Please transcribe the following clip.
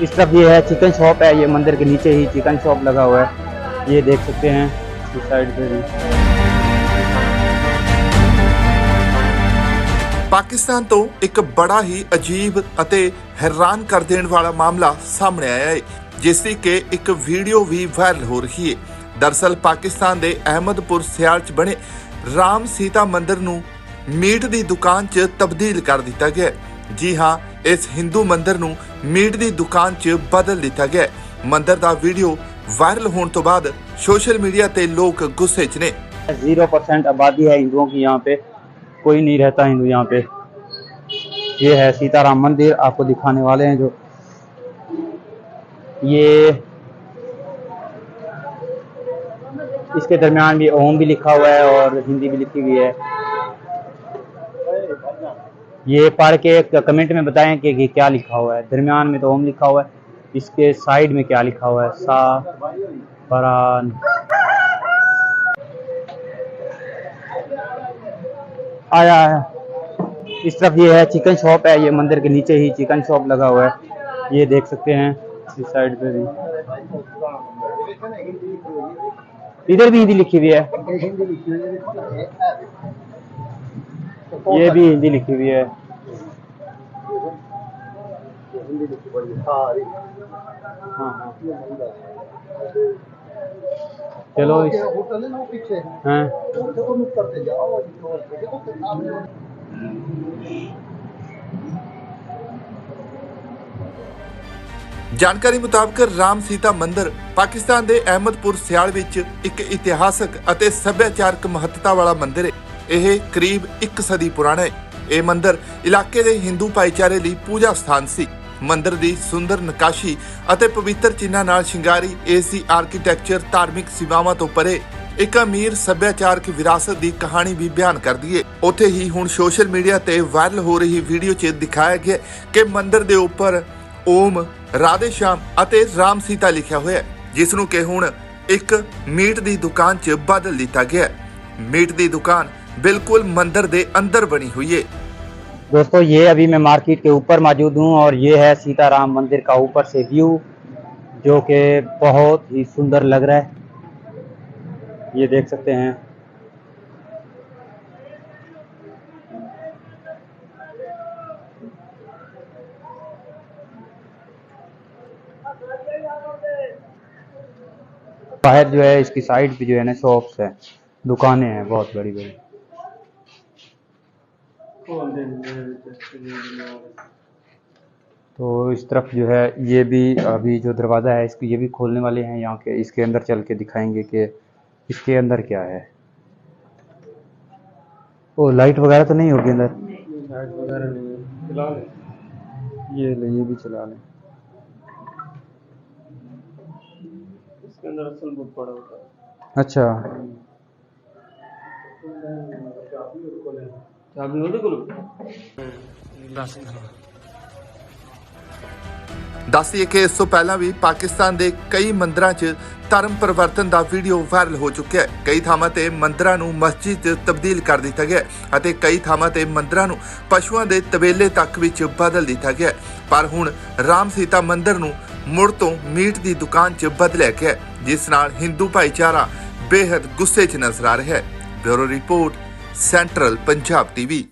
इस तरफ ये है चिकन शॉप है ये मंदिर के नीचे ही चिकन शॉप लगा हुआ है ये देख सकते हैं इस साइड पे भी ਪਾਕਿਸਤਾਨ ਤੋਂ ਇੱਕ ਬੜਾ ਹੀ ਅਜੀਬ ਅਤੇ ਹੈਰਾਨ ਕਰ ਦੇਣ ਵਾਲਾ ਮਾਮਲਾ ਸਾਹਮਣੇ ਆਇਆ ਹੈ ਜਿਸ ਦੀ ਕਿ ਇੱਕ ਵੀਡੀਓ ਵੀ ਵਾਇਰਲ ਹੋ ਰਹੀ ਹੈ ਦਰਸਲ ਪਾਕਿਸਤਾਨ ਦੇ ਅਹਿਮਦਪੁਰ ਸਿਆਲ 'ਚ ਬਣੇ ਰਾਮ ਸੀਤਾ ਮੰਦਿਰ ਨੂੰ ਮੀਟ ਦੀ ਦੁਕਾਨ 'ਚ ਤਬਦੀਲ ਕਰ ਦਿੱਤਾ ਗਿਆ ਹੈ। ਜੀ ਹਾਂ ਇਸ ਹਿੰਦੂ ਮੰਦਿਰ ਨੂੰ ਮੀਟ ਦੀ ਦੁਕਾਨ 'ਚ ਬਦਲ ਦਿੱਤਾ ਗਿਆ ਹੈ। ਮੰਦਿਰ ਦਾ ਵੀਡੀਓ ਵਾਇਰਲ ਹੋਣ ਤੋਂ ਬਾਅਦ ਸੋਸ਼ਲ ਮੀਡੀਆ ਤੇ ਲੋਕ ਗੁੱਸੇ 'ਚ ਨੇ जीरो परसेंट आबादी है हिंदुओं की यहाँ पे कोई नहीं रहता हिंदू यहाँ पे ये है सीताराम मंदिर आपको दिखाने वाले हैं जो ये इसके दरमियान भी ओम भी लिखा हुआ है और हिंदी भी लिखी हुई है ये पढ़ के कमेंट में बताएँ कि, क्या लिखा हुआ है। दरमियान में तो ओम लिखा हुआ है इसके साइड में क्या लिखा हुआ है? सा परान। आया है। इस तरफ़ ये है चिकन शॉप है ये मंदिर के नीचे ही चिकन शॉप लगा हुआ है। ये देख सकते हैं इस साइड पे भी। इधर भी हिंदी लिखी हुई है। ये भी हिंदी लिखी हुई है हाँ हाँ चलो इस होटल है ना वो पीछे हाँ वो मुक्त करते जाओ और इग्नोर करते जाओ तो सामने ਜਾਣਕਾਰੀ ਮੁਤਾਬਕ ਰਾਮ ਸੀਤਾ ਮੰਦਿਰ ਪਾਕਿਸਤਾਨ ਦੇ ਅਹਿਮਦਪੁਰ ਸਿਆਲ ਵਿੱਚ ਇੱਕ ਇਤਿਹਾਸਕ ਅਤੇ ਸੱਭਿਆਚਾਰਕ ਮਹੱਤਤਾ ਵਾਲਾ ਮੰਦਿਰ ਹੈ ਇਹ ਕਰੀਬ 1 ਸਦੀ ਪੁਰਾਣਾ ਹੈ। ਇਹ ਮੰਦਿਰ ਇਲਾਕੇ ਦੇ ਹਿੰਦੂ ਭਾਈਚਾਰੇ ਲਈ ਪੂਜਾ ਸਥਾਨ ਸੀ। ਮੰਦਿਰ ਦੀ ਸੁੰਦਰ ਨਕਾਸ਼ੀ ਅਤੇ ਪਵਿੱਤਰ ਚਿੰਨ੍ਹਾਂ ਨਾਲ ਸ਼ਿੰਗਾਰੀ ਇਸ ਦੀ ਆਰਕੀਟੈਕਚਰ ਧਾਰਮਿਕ ਸੀਮਾਵਾਂ ਤੋਂ ਪਰੇ ਇੱਕ ਅਮੀਰ ਸੱਭਿਆਚਾਰਕ ਵਿਰਾਸਤ ਦੀ ਕਹਾਣੀ ਵੀ ਬਿਆਨ ਕਰਦੀ ਹੈ। ਉੱਥੇ ਹੀ ਹੁਣ ਸੋਸ਼ਲ ਮੀਡੀਆ ਤੇ ਵਾਇਰਲ ਹੋ ਰਹੀ ਵੀਡੀਓ 'ਚ ਦਿਖਾਇਆ ਗਿਆ ਕਿ ਮੰਦਿਰ ਦੇ ਉੱਪਰ ਓਮ, ਰਾਧੇ ਸ਼ਾਮ ਅਤੇ ਰਾਮ ਸੀਤਾ ਲਿਖਿਆ ਹੋਇਆ ਹੈ, ਜਿਸ ਨੂੰ ਕਿ ਹੁਣ ਇੱਕ ਮੀਟ ਦੀ ਦੁਕਾਨ 'ਚ ਬਦਲ ਦਿੱਤਾ ਗਿਆ ਮੀਟ ਦੀ ਦੁਕਾਨ ਬਿਲਕੁਲ ਮੰਦਿਰ ਦੇ ਅੰਦਰ ਬਣੀ ਹੋਈ ਹੈ दोस्तों ये अभी मैं मार्केट के ऊपर मौजूद हूँ और ये है सीताराम मंदिर का ऊपर से व्यू जो कि बहुत ही सुंदर लग रहा है ये देख सकते हैं बाहर जो है इसकी साइड पे जो है ना शॉप्स है दुकानें हैं बहुत बड़ी बड़ी तो इस तरफ़ जो है ये भी अभी जो दरवाज़ा है इसको ये भी खोलने वाले हैं यहाँ के इसके अंदर चल के दिखाएँगे कि इसके अंदर क्या है। ओ लाइट वगैरह तो नहीं होगी अंदर? लाइट वगैरह नहीं ये ले ये भी चला लें। इसके अंदर असल बुक पड़ा होता है। अच्छा। ਚਾਬੀ ਉਹਦੇ ਕਿ ਇਸ ਤੋਂ ਪਹਿਲਾਂ ਵੀ ਪਾਕਿਸਤਾਨ ਦੇ ਕਈ ਮੰਦਰਾਂ 'ਚ ਧਰਮ ਪਰਿਵਰਤਨ ਦਾ ਵੀਡੀਓ ਵਾਇਰਲ ਹੋ ਚੁੱਕਿਆ ਹੈ। ਕਈ ਥਾਵਾਂ ਤੇ ਮੰਦਰਾਂ ਨੂੰ ਮਸਜਿਦ 'ਚ ਤਬਦੀਲ ਕਰ ਦਿੱਤਾ ਗਿਆ ਅਤੇ ਕਈ ਥਾਵਾਂ ਤੇ ਮੰਦਰਾਂ ਨੂੰ ਪਸ਼ੂਆਂ ਦੇ ਤਬੇਲੇ ਤੱਕ ਵਿੱਚ ਬਦਲ ਦਿੱਤਾ ਗਿਆ ਪਰ ਹੁਣ ਰਾਮ ਸੀਤਾ ਮੰਦਿਰ ਨੂੰ ਮੁੜ ਤੋਂ ਮੀਟ ਦੀ ਦੁਕਾਨ 'ਚ ਬਦਲਿਆ ਗਿਆ ਜਿਸ ਨਾਲ ਹਿੰਦੂ ਭਾਈਚਾਰਾ ਬੇਹੱਦ ਗੁੱਸੇ 'ਚ ਨਜ਼ਰ ਆ ਰਿਹਾ ਹੈ। Bureau report central Punjab TV